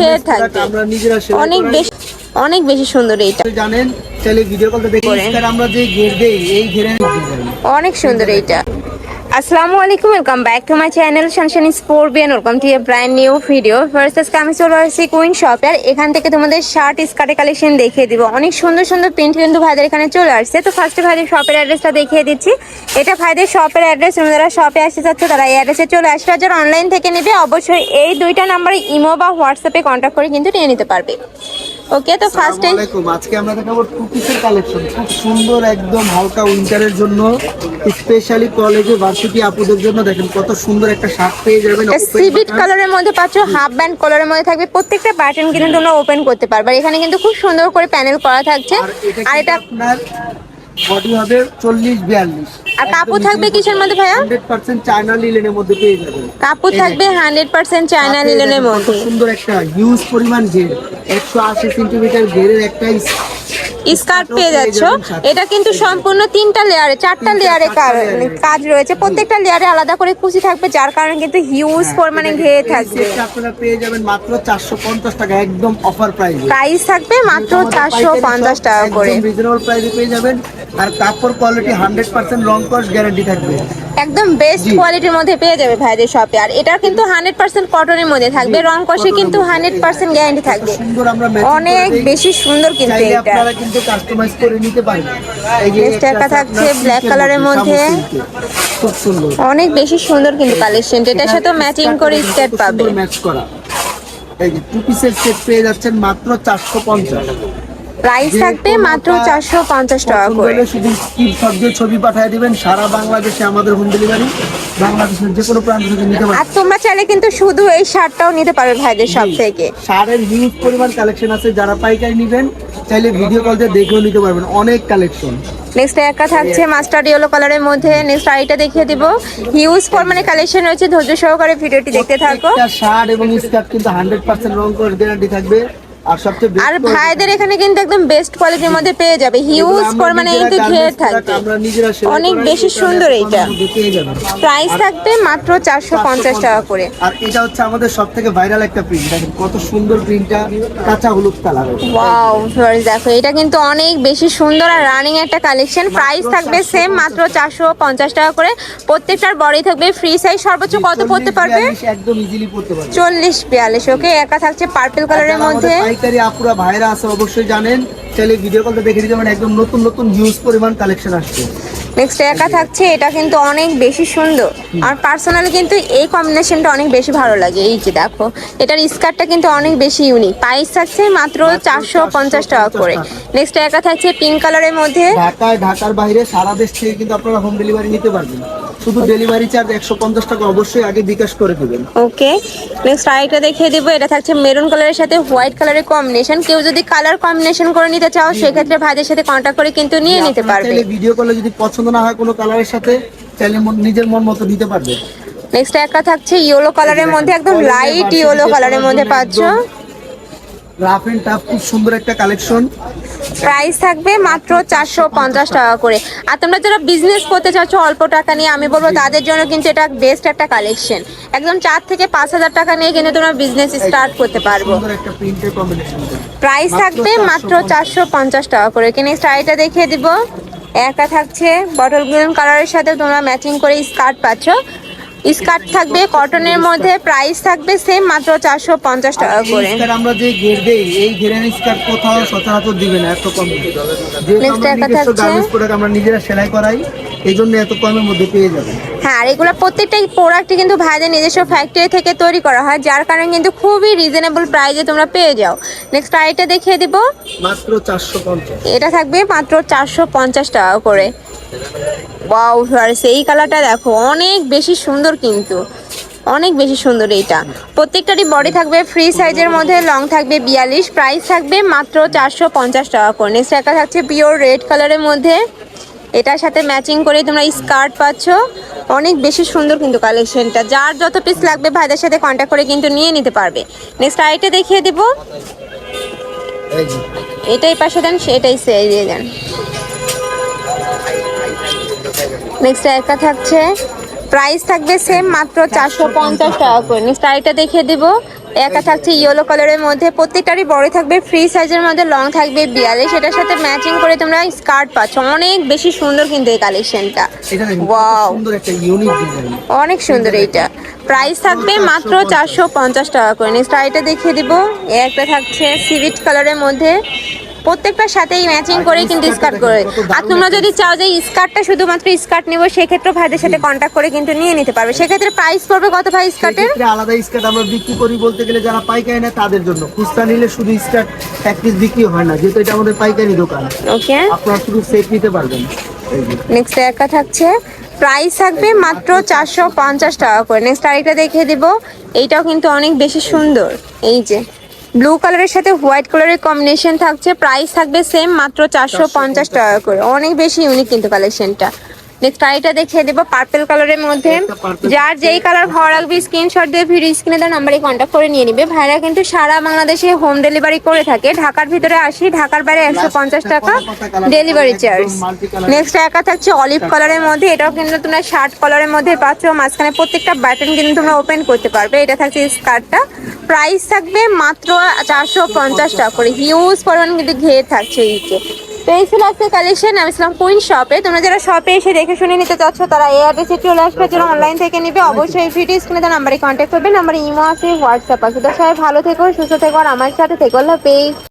ঘের থাকবে নিজেরা অনেক। বেশি অনেক বেশি সুন্দর এইটা। জানেন চাইলে ভিডিও কলটা দেখে। আমরা যে ঘের দেই এই ঘেরে অনেক সুন্দর এইটা। আসসালামু আলাইকুম welcome back to my channel Shanshani sport Beant welcome to a brand new video first আজকে আমি চলে আসছি কুইন শপে আর এখান থেকে তোমাদের শার্ট স্কার্টের কালেকশন দেখিয়ে দিব। অনেক সুন্দর সুন্দর প্রিন্ট কিন্তু ভাইদের এখানে চলে আসছে। তো ফার্স্টে ভাইদের শপের অ্যাড্রেসটা দেখিয়ে দিচ্ছি। এটা ভাইদের শপের অ্যাড্রেস তুমি যারা শপে আসতে চাচ্ছ, তারা এই অ্যাড্রেসে চলে আসবে। আর যারা অনলাইন থেকে নেবে, অবশ্যই এই দুইটা নাম্বারে ইমো বা হোয়াটসঅ্যাপে কন্ট্যাক্ট করে কিন্তু নিয়ে নিতে পারবে। ওকে তো ফার্স্টে আসসালামু আলাইকুম। আজকে আমরা দেখাবো টু পিসের কালেকশন খুব সুন্দর একদম হালকা উইন্টারের জন্য স্পেশালি কলেজে ভার্সিটি আপুদের জন্য। দেখেন কত সুন্দর একটা শার্ট পেয়ে যাবেন। সিবিট কালারের মধ্যে পাচ্ছ হাফ ব্যান্ড কালারের মধ্যে থাকবে। প্রত্যেকটা বাটন কিন্তু তোমরা ওপেন করতে পারবে। এখানে কিন্তু খুব সুন্দর করে প্যানেল করা থাকছে। আর এটা আপনার বডি হবে চল্লিশ বিয়াল্লিশ। আর কাপড় থাকবে কিসের মধ্যে ভাইয়া? হান্ড্রেড পার্সেন্ট চায়না লিলেনের মধ্যে পেয়ে যাবেন। কাপড় থাকবে হান্ড্রেড পার্সেন্ট চায়না লিলেনের মধ্যে। সুন্দর একটা হিউজ পরিমাণ ঘের একশো আশি সেন্টিমিটার ঘেরের একটা স্কার্ট পেয়ে যাচ্ছ। এটা কিন্তু সম্পূর্ণ তিনটা লেয়ারে চারটা লেয়ারে কাজ রয়েছে। প্রত্যেকটা লেয়ারে আলাদা করে কুচি থাকবে যার কারণে কিন্তু হিউজ পরিমাণে ঘেয়ে থাকবে। আপনারা পেয়ে যাবেন মাত্র চারশো পঞ্চাশ টাকা একদম অফার প্রাইসে প্রাইস থাকবে মাত্র চারশো পঞ্চাশ টাকা করে। রিজনেবল প্রাইসে পেয়ে যাবেন। আর কাপড় quality hundred percent long cost guarantee থাকবে। একদম বেস্ট কোয়ালিটির মধ্যে পেয়ে যাবে ভাইদের শপে আর এটা কিন্তু হান্ড্রেড পার্সেন্ট কটনের মধ্যে থাকবে। রং কষে কিন্তু হান্ড্রেড পার্সেন্ট গ্যারান্টি থাকবে। অনেক বেশি সুন্দর কিন্তু এটা। আপনারা কিন্তু কাস্টমাইজ করে নিতে পারেন। এই যে একটা থাকছে colour এর মধ্যে। খুব সুন্দর। অনেক বেশি সুন্দর কিন্তু কালেকশন এটার সাথে ম্যাচিং করে স্কার্ট পাবে। ম্যাচ করা। এই যে টু পিসের সেট পেয়ে যাচ্ছেন মাত্র চারশো পঞ্চাশ। প্রাইস থাকবে মাত্র চারশো পঞ্চাশ টাকা করে। শুধু স্ক্রিনশট দিয়ে ছবি পাঠিয়ে দিবেন সারা বাংলাদেশে আমাদের হোম ডেলিভারি বাংলাদেশের যে কোনো প্রান্ত থেকে নিতে আর তোমরা চাইলে কিন্তু শুধু এই শার্টটাও নিতে পারবে ভাইদের সব থেকে। সারের হিউজ পরিমাণ কালেকশন আছে যারা পাইকারি নেবেন চাইলে ভিডিও কল দিয়ে দেখেও নিতে পারবেন অনেক কালেকশন নেক্সট একটা থাকছে মাস্টার্ড ইয়েলো কালারের মধ্যে। নেক্সট আইটা দেখিয়ে দিব। হিউজ পরিমাণে কালেকশন রয়েছে ধৈর্য সহকারে ভিডিওটি দেখতে থাকো। শার্ট এবং স্কার্ট কিন্তু হান্ড্রেড পার্সেন্ট রং করে গ্যারান্টি থাকবে। আর সবচেয়ে আর ভাইদের এখানে কিন্তু একদম বেস্ট কোয়ালিটির মধ্যে পেয়ে যাবে। হিউজ পরিমাণে কিন্তু ঘের থাকবে। অনেক বেশি সুন্দর এইটা। প্রাইস থাকবে মাত্র চারশো পঞ্চাশ টাকা করে। আর এটা হচ্ছে আমাদের সব থেকে ভাইরাল একটা প্রিন্ট দেখেন কত সুন্দর প্রিন্টটা কাঁচা হলুদ কালার ওয়াও ভিউয়ার্স দেখো এটা কিন্তু অনেক বেশি সুন্দর আর রানিং একটা কালেকশন প্রাইস থাকবে সেম মাত্র চারশো পঞ্চাশ টাকা করে। প্রত্যেকটার বডি থাকবে ফ্রি সাইজ সর্বোচ্চ কত পড়তে পারবে? একদম ইজিলি পড়তে পারবে। চল্লিশ বিয়াল্লিশ ওকে একা থাকছে পার্পেল কালারের মধ্যে। পাইকারি আপুরা ভাইরা আছে অবশ্যই জানেন। চাইলে ভিডিও কলটা দেখে দিতে পারেন একদম নতুন নতুন হিউজ পরিমাণ কালেকশন আসছে। নেক্সট একা থাকছে এটা কিন্তু অনেক বেশি সুন্দর। আর পার্সোনালি কিন্তু এই কম্বিনেশনটা অনেক বেশি ভালো লাগে এই যে দেখো। এটার স্কার্টটা কিন্তু অনেক বেশি ইউনিক প্রাইস থাকছে মাত্র চারশো পঞ্চাশ টাকা করে। নেক্সট একা থাকছে পিঙ্ক কালারের মধ্যে। ঢাকায় ঢাকার বাইরে সারা দেশ থেকে কিন্তু আপনারা হোম ডেলিভারি নিতে পারবেন। শুধু ডেলিভারি চার্জ একশো পঞ্চাশ টাকা অবশ্যই আগে বিকাশ করে দেবেন। ওকে নেক্সট আরেকটা দেখিয়ে দিব এটা থাকছে মেরুন কালারের সাথে হোয়াইট কালারের কম্বিনেশন কেউ যদি কালার কম্বিনেশন করে নিতে চাও সেক্ষেত্রে ভাইদের সাথে কন্ট্যাক্ট করে কিন্তু নিয়ে নিতে পারবে। ভিডিও কলে যদি পছন্দ না হয় কোনো কালারের সাথে চাইলে মন- নিজের মন মতো দিতে পারবে। নেক্সট একটা থাকছে ইয়েলো কালারের মধ্যে একদম লাইট ইয়েলো কালারের মধ্যে পাচ্ছ। রাফ এন্ড টাফ খুব সুন্দর একটা কালেকশন প্রাইস থাকবে মাত্র চারশো পঞ্চাশ টাকা করে। আর তোমরা যারা বিজনেস করতে চাচ্ছ অল্প টাকা নিয়ে আমি বলব তাদের জন্য কিন্তু এটা বেস্ট একটা কালেকশন একদম চার থেকে পাঁচ হাজার টাকা নিয়ে কিন্তু তোমরা বিজনেস স্টার্ট করতে পারব। সুন্দর একটা প্রিন্টের কম্বিনেশন প্রাইস থাকবে মাত্র চারশো পঞ্চাশ টাকা করে। কি নেক্সট দেখিয়ে দিব। একটা থাকছে। বটল গ্রিন কালারের সাথে তোমরা ম্যাচিং করে স্কার্ট পাচ্ছ। স্কার্ট থাকবে কটনের মধ্যে প্রাইস থাকবে সেম মাত্র চারশো পঞ্চাশ টাকা করে। আমরা যে ঘের দেই এই ঘেরের স্কার্ট কোথাও সচরাচর দিবে না এত কম। আমরা নিজেরা সেলাই করাই এই জন্য এত কমের মধ্যে পেয়ে যাবেন হ্যাঁ আর এগুলো প্রত্যেকটাই প্রোডাক্টই কিন্তু ভাইদের নিজস্ব ফ্যাক্টরি থেকে তৈরি করা হয় যার কারণে কিন্তু খুবই রিজনেবল প্রাইসে তোমরা পেয়ে যাও। নেক্সট আইটা দেখিয়ে দিব। মাত্র চারশো পঞ্চাশ। এটা থাকবে মাত্র চারশো পঞ্চাশ টাকা করে। ওয়াও ভিউয়ার্স এই কালারটা দেখো অনেক বেশি সুন্দর কিন্তু। অনেক বেশি সুন্দর এইটা। প্রত্যেকটারই বডি থাকবে ফ্রি সাইজের মধ্যে লং থাকবে বিয়াল্লিশ প্রাইস থাকবে মাত্র চারশো পঞ্চাশ টাকা করে। নেক্সট একটা থাকছে পিওর রেড কালারের মধ্যে। এটার সাথে ম্যাচিং করে তোমরা স্কার্ট পাচ্ছ। অনেক বেশি সুন্দর কিন্তু কালেকশনটা যার যত পিস লাগবে ভাইদের সাথে কন্ট্যাক্ট করে কিন্তু নিয়ে নিতে পারবে। নেক্সট আইটা দেখিয়ে দেবো। এটাই পাশে দেন সেটাই সেই দিয়ে দেন। নেক্সট একটা থাকছে। প্রাইস থাকবে সেম মাত্র চারশো পঞ্চাশ টাকা করে। নেক্সট আরেকটা দেখিয়ে দিব। একা থাকছে ইয়েলো কালারের মধ্যে। প্রত্যেকটারই বড় থাকবে ফ্রি সাইজের মধ্যে লং থাকবে বিয়াল্লিশ। সেটার সাথে ম্যাচিং করে তোমরা স্কার্ট পাচ্ছ। অনেক বেশি সুন্দর কিন্তু এই কালেকশনটা ওয়াও অনেক সুন্দর এইটা। প্রাইস থাকবে মাত্র চারশো পঞ্চাশ টাকা করে। নেক্সট আইটা দেখিয়ে দিব। একটা থাকছে সিভিট কালারের মধ্যে। প্রত্যেকটার সাথেই ম্যাচিং করে কিন্তু স্কার্ট করে। আর তোমরা যদি চাও যে স্কার্টটা শুধুমাত্র স্কার্ট নিবো সেক্ষেত্রে ভাইদের সাথে কন্ট্যাক্ট করে কিন্তু নিয়ে নিতে পারবে। সেক্ষেত্রে প্রাইস পড়বে কত ভাই স্কার্টের আলাদা স্কার্ট আমরা বিক্রি করি বলতে গেলে যারা পাইকারি নেয় তাদের জন্য। খুচরা নিলে শুধু স্কার্ট এক পিস বিক্রি হয় না যেহেতু এটা আমাদের পাইকারি দোকান। ওকে আপনারা শুধু সেট নিতে পারবেন। নেক্সট একটা থাকছে। প্রাইস থাকবে মাত্র চারশো পঞ্চাশ টাকা করে। নেক্সট আরেকটা দেখিয়ে দিব। এইটাও কিন্তু অনেক বেশি সুন্দর। এই যে। ব্লু কালারের সাথে হোয়াইট কালারের কম্বিনেশন থাকছে। প্রাইস থাকবে সেম মাত্র চারশো পঞ্চাশ টাকা করে। অনেক বেশি ইউনিক কিন্তু কালেকশনটা নেক্সট আরেকটা দেখিয়ে দেবো পার্পল কালারের মধ্যে। যার যেই কালার ভালো লাগবে স্ক্রিনশট দিয়ে ভিডিও স্ক্রিনে দেওয়া নাম্বারে কন্ট্যাক্ট করে নিয়ে নিবে। ভাইরা কিন্তু সারা বাংলাদেশে হোম ডেলিভারি করে থাকে। ঢাকার ভিতরে আসি ঢাকার বাইরে একশো পঞ্চাশ টাকা ডেলিভারি চার্জ নেক্সট একা থাকছে অলিভ কালারের মধ্যে। এটাও কিন্তু তোমরা শার্ট কালারের মধ্যে পাচ্ছ। মাঝখানে প্রত্যেকটা বাটন কিন্তু তোমরা ওপেন করতে পারবে। এটা থাকছে স্কার্টটা প্রাইস থাকবে মাত্র চারশো পঞ্চাশ টাকা করে। হিউজ পরিমাণ কিন্তু ঘের থাকছে এইকে তো এই ছিল আজকে কালেকশন আমি ছিলাম কুইন শপে তোমরা যারা শপে এসে দেখে শুনে নিতে চাচ্ছ, তারা এই অ্যাড্রেসে চলে আসবে। যারা অনলাইন থেকে নিবে, অবশ্যই ভিডিও স্ক্রিনে তার নাম্বারে কন্ট্যাক্ট করবে। নাম্বারে ইমো আছে হোয়াটসঅ্যাপ আছে। তো সবাই ভালো থেকো, সুস্থ থেকো, আর আমার সাথে থেকো। হাফেজ।